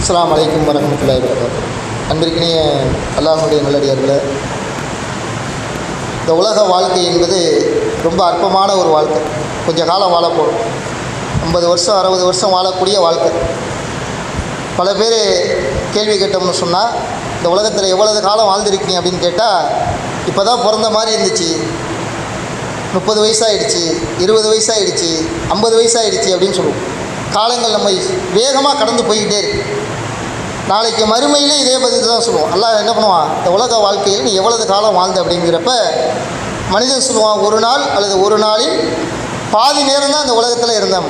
அஸ்லாம் அலைக்கும் வரமத்துல்லாஹி வரகாத்து அன்பிற்கினிய அல்லாஹுடைய நல்லடியார்களே இந்த உலக வாழ்க்கை என்பது ரொம்ப அற்பமான ஒரு வாழ்க்கை. கொஞ்சம் காலம் வாழப்போகும் ஐம்பது வருஷம் அறுபது வருஷம் வாழக்கூடிய வாழ்க்கை. பல பேர் கேள்வி கேட்டோம்னு சொன்னால் இந்த உலகத்தில் எவ்வளவு காலம் வாழ்ந்திருக்கீங்க அப்படின்னு கேட்டால் இப்போ தான் பிறந்த மாதிரி இருந்துச்சு. முப்பது வயசாகிடுச்சு இருபது வயசாகிடுச்சு ஐம்பது வயசாகிடுச்சு அப்படின்னு சொல்லுவோம். காலங்கள் நம்ம வேகமாக கடந்து போய்கிட்டே இருக்குது நாளைக்கு மறுமையிலே இதே பதில் தான் சொல்லுவோம். அல்லாஹ் என்ன பண்ணுவான்? இந்த உலக வாழ்க்கையில் நீ எவ்வளவு காலம் வாழ்ந்த அப்படிங்கிறப்ப மனிதன் சொல்லுவான் ஒரு நாள் அல்லது ஒரு நாளில் பாதி நேரம் தான் இந்த உலகத்தில் இருந்தேன்.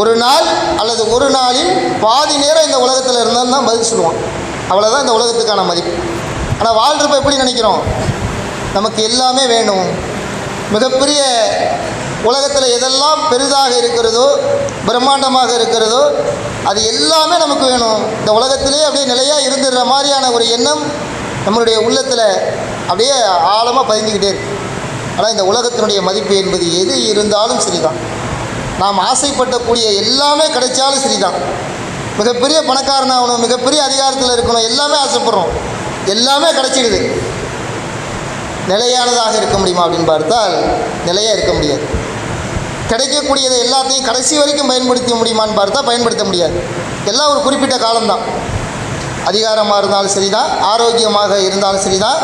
ஒரு நாள் அல்லது ஒரு நாளில் பாதி நேரம் இந்த உலகத்தில் இருந்தான்னு தான் பதில் சொல்லுவான். அவ்வளோதான் இந்த உலகத்துக்கான மதிப்பு. ஆனால் வாழ்கிறப்ப எப்படி நினைக்கிறோம்? நமக்கு எல்லாமே வேணும். மிகப்பெரிய உலகத்தில் எதெல்லாம் பெரிதாக இருக்கிறதோ பிரம்மாண்டமாக இருக்கிறதோ அது எல்லாமே நமக்கு வேணும். இந்த உலகத்திலே அப்படியே நிலையாக இருந்துடுற மாதிரியான ஒரு எண்ணம் நம்மளுடைய உள்ளத்தில் அப்படியே ஆழமாக பதிஞ்சுக்கிட்டே இருக்கு. ஆனால் இந்த உலகத்தினுடைய மதிப்பு என்பது எது இருந்தாலும் சரிதான். நாம் ஆசைப்பட்டக்கூடிய எல்லாமே கிடைச்சாலும் சரிதான். மிகப்பெரிய பணக்காரனாகணும் மிகப்பெரிய அதிகாரத்தில் இருக்கணும் எல்லாமே ஆசைப்படுறோம். எல்லாமே கிடைச்சிடுது. நிலையானதாக இருக்க முடியுமா அப்படின்னு பார்த்தால் நிலையாக இருக்க முடியாது. கிடைக்கக்கூடியதை எல்லாத்தையும் கடைசி வரைக்கும் பயன்படுத்த முடியுமான்னு பார்த்தா பயன்படுத்த முடியாது. எல்லாம் ஒரு குறிப்பிட்ட காலம்தான். அதிகாரமாக இருந்தாலும் சரிதான் ஆரோக்கியமாக இருந்தாலும் சரிதான்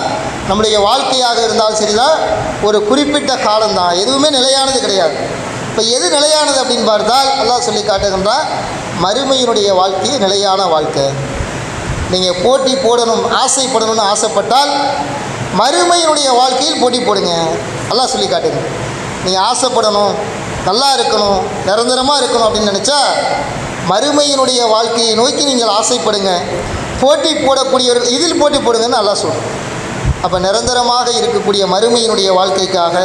நம்முடைய வாழ்க்கையாக இருந்தாலும் சரிதான் ஒரு குறிப்பிட்ட காலம்தான். எதுவுமே நிலையானது கிடையாது. இப்போ எது நிலையானது அப்படின்னு பார்த்தால் எல்லாம் சொல்லி காட்டுகின்றான் மறுமையினுடைய வாழ்க்கை நிலையான வாழ்க்கை. நீங்கள் போட்டி போடணும் ஆசைப்படணும்னு ஆசைப்பட்டால் மறுமையினுடைய வாழ்க்கையில் போட்டி போடுங்க. எல்லாம் சொல்லி காட்டுங்க நீங்கள் ஆசைப்படணும் நல்லா இருக்கணும் நிரந்தரமாக இருக்கணும் அப்படின்னு நினச்சா மறுமையினுடைய வாழ்க்கையை நோக்கி நீங்கள் ஆசைப்படுங்க. போட்டி போடக்கூடியவர்கள் இதில் போட்டி போடுங்கன்னு நல்லா சொல்கிறோம் அப்போ நிரந்தரமாக இருக்கக்கூடிய மறுமையினுடைய வாழ்க்கைக்காக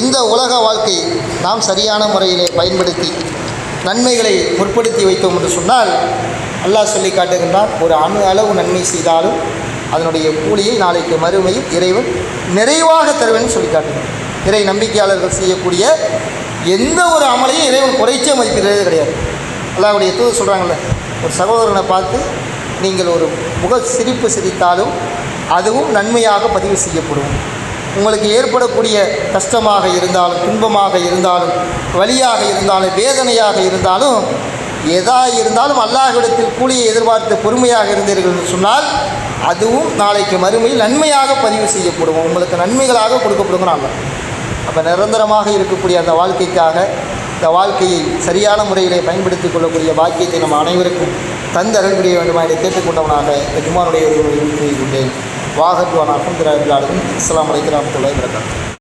இந்த உலக வாழ்க்கை நாம் சரியான முறையிலே பயன்படுத்தி நன்மைகளை முற்படுத்தி வைத்தோம் என்று சொன்னால் அல்லாஹ் சொல்லி காட்டுகின்றான் ஒரு அணு அளவு நன்மை செய்தாலும் அதனுடைய கூலியை நாளைக்கு மறுமையில் இறைவன் நிறைவாக தருவேன்னு சொல்லி காட்டுகிறான். இறை நம்பிக்கையாளர்கள் செய்யக்கூடிய எந்த ஒரு அமலையும் இறைவன் குறைச்சே மதிப்பிடுறதே கிடையாது. அல்லாவுடைய தூது சொல்கிறாங்கல்ல ஒரு சகோதரனை பார்த்து நீங்கள் ஒரு முக சிரிப்பு சிரித்தாலும் அதுவும் நன்மையாக பதிவு செய்யப்படும். உங்களுக்கு ஏற்படக்கூடிய கஷ்டமாக இருந்தாலும் துன்பமாக இருந்தாலும் வலியாக இருந்தாலும் வேதனையாக இருந்தாலும் எதா இருந்தாலும் அல்லாஹ்விடத்தில் கூலியை எதிர்பார்த்து பொறுமையாக இருந்தீர்கள் என்று சொன்னால் அதுவும் நாளைக்கு மறுமையில் நன்மையாக பதிவு செய்யப்படும். உங்களுக்கு நன்மைகளாக கொடுக்கப்படுங்கிறாங்க அப்போ நிரந்தரமாக இருக்கக்கூடிய அந்த வாழ்க்கைக்காக இந்த வாழ்க்கையை சரியான முறையிலே பயன்படுத்திக் கொள்ளக்கூடிய பாக்கியத்தை நம்ம அனைவருக்கும் தந்து அருள்புரிய வேண்டுமா என்று கேட்டுக்கொண்டவனாக இந்த ஜுமானுடைய ஒரு கொண்டேன். வாகத்வான் அஹமதுல்லாஹின் அஸ்லாம் வலைக்கம் வரமத்துல்லாஹி